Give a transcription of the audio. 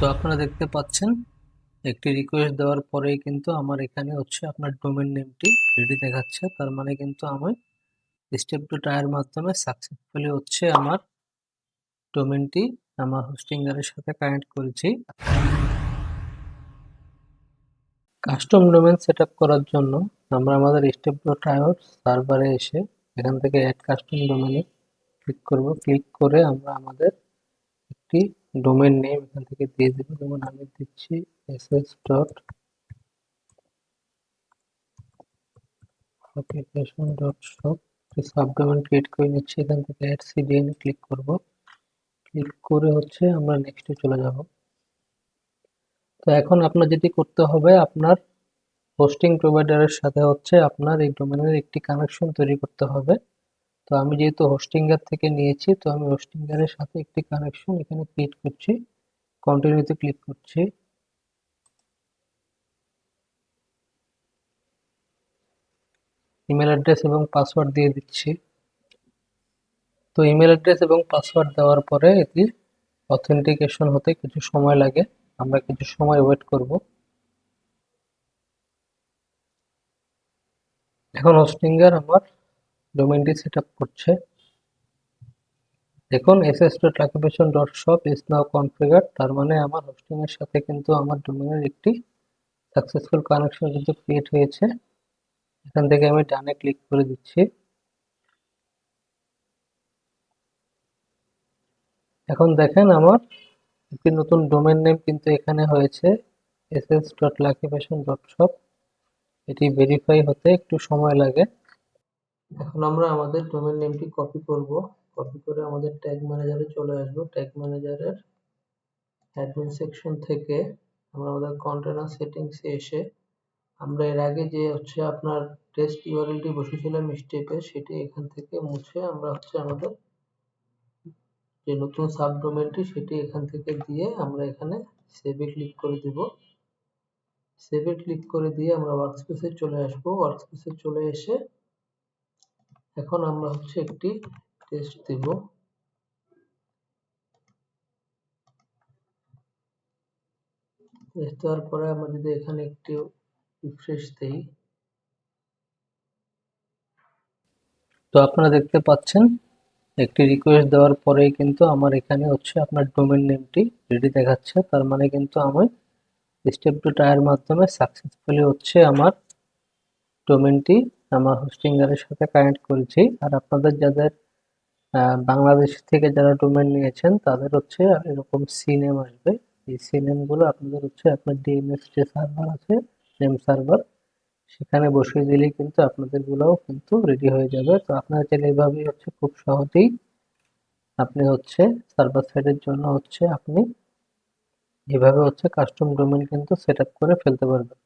তো আপনারা দেখতে পাচ্ছেন, একটি রিকোয়েস্ট দেওয়ার পরেই কিন্তু আমার এখানে হচ্ছে আপনার ডোমেন নেমটি রেডি দেখাচ্ছে। তার মানে কিন্তু আমি স্টেপ টু টায়ার মাধ্যমে সাকসেসফুলি হচ্ছে আমার ডোমেনটি আমার হোস্টিংয়ারের সাথে কানেক্ট করেছি। কাস্টম ডোমেন সেট করার জন্য আমরা আমাদের স্টেপ টু টায়ার সার্ভারে এসে এখান থেকে অ্যাড কাস্টম ডোমেনে ক্লিক করব। ক্লিক করে আমরা আমাদের একটি ডোমেন নেম এখান থেকে দিয়ে দেবো। যেমন আমি দিচ্ছি S S dot application dot shop subdomain create করে নিচ্ছি। এখান থেকে অ্যাড সিডিএন ক্লিক করব। ক্লিক করে হচ্ছে আমরা নেক্সটে চলে যাব। তো এখন আপনার যেটি করতে হবে, আপনার হোস্টিং প্রোভাইডারের সাথে হচ্ছে আপনার এই ডোমেনের একটি কানেকশন তৈরি করতে হবে। তো আমি যেহেতু হোস্টিংয়ার থেকে নিয়েছি, তো আমি হোস্টিংয়ারের সাথে একটি কানেকশন এখানে ক্রিয়েট করছি। কন্টিনিউতে ক্লিক করছি। ইমেল অ্যাড্রেস এবং পাসওয়ার্ড দিয়ে দিচ্ছি। তো ইমেল অ্যাড্রেস এবং পাসওয়ার্ড দেওয়ার পরে এটি অথেন্টিকেশন হতে কিছু সময় লাগে। আমরা কিছু সময় ওয়েট করব। এখন হোস্টিংয়ার আমার ডোমেনটি সেট আপ করছে। দেখুন SS dot occupation dot shop is now configure তার মানে আমার হোস্টিংয়ের সাথে কিন্তু আমার ডোমেনের একটি সাকসেসফুল কানেকশন কিন্তু ক্রিয়েট হয়েছে। এখান থেকে আমি ডানে ক্লিক করে দিচ্ছি। এখন দেখেন আমার একটি নতুন ডোমেন নেম কিন্তু এখানে হয়েছে SS dot lucky fashion dot shop এটি ভেরিফাই হতে একটু সময় লাগে। এখন আমরা আমাদের ডোমেন নেমটি কপি করব। কপি করে আমাদের ট্যাগ ম্যানেজারে চলে আসব। ট্যাগ ম্যানেজারের অ্যাডমিন সেকশন থেকে আমরা আমাদের কন্টেনার সেটিংসে এসে আমরা এর আগে যে হচ্ছে আপনার টেস্ট ইউআরএলটি বসেছিলাম স্টেপে সেটি এখান থেকে মুছে আমরা হচ্ছে আমাদের যে নতুন সাব সাবডোমেনটি সেটি এখান থেকে দিয়ে আমরা এখানে সেভে ক্লিক করে দিব। সেভে ক্লিক করে দিয়ে আমরা ওয়ার্কস্পেসে চলে আসব। ওয়ার্কস্পেসে চলে এসে এখন আমরা হচ্ছে একটি টেস্ট দিব। টেস্ট দেওয়ার পরে আমরা যদি এখানে একটি রিফ্রেশ দেই। তো আপনারা দেখতে পাচ্ছেন, একটি রিকোয়েস্ট দেওয়ার পরেই কিন্তু আমার এখানে হচ্ছে আপনার ডোমেন নেমটি রেডি দেখাচ্ছে। তার মানে কিন্তু আমি স্টেপ টু টায়ার মাধ্যমে সাকসেসফুলি হচ্ছে আমার ডোমেনটি আমার হোস্টিংয়ারের সাথে কানেক্ট করেছি। আর আপনাদের যাদের বাংলাদেশ থেকে যারা ডোমেন নিয়েছেন, তাদের হচ্ছে এরকম সিনেম আসবে। এই সি নেমগুলো আপনাদের হচ্ছে আপনার ডিএমএস যে সার্ভার আছে নেম সার্ভার সেখানে বসিয়ে দিলেই কিন্তু আপনাদের গুলোও কিন্তু রেডি হয়ে যাবে। তো আপনারা চাইলে এইভাবেই হচ্ছে খুব সহজেই আপনি হচ্ছে সার্ভার সাইডের জন্য হচ্ছে আপনি এভাবে হচ্ছে কাস্টম ডোমেন কিন্তু সেট করে ফেলতে পারবেন।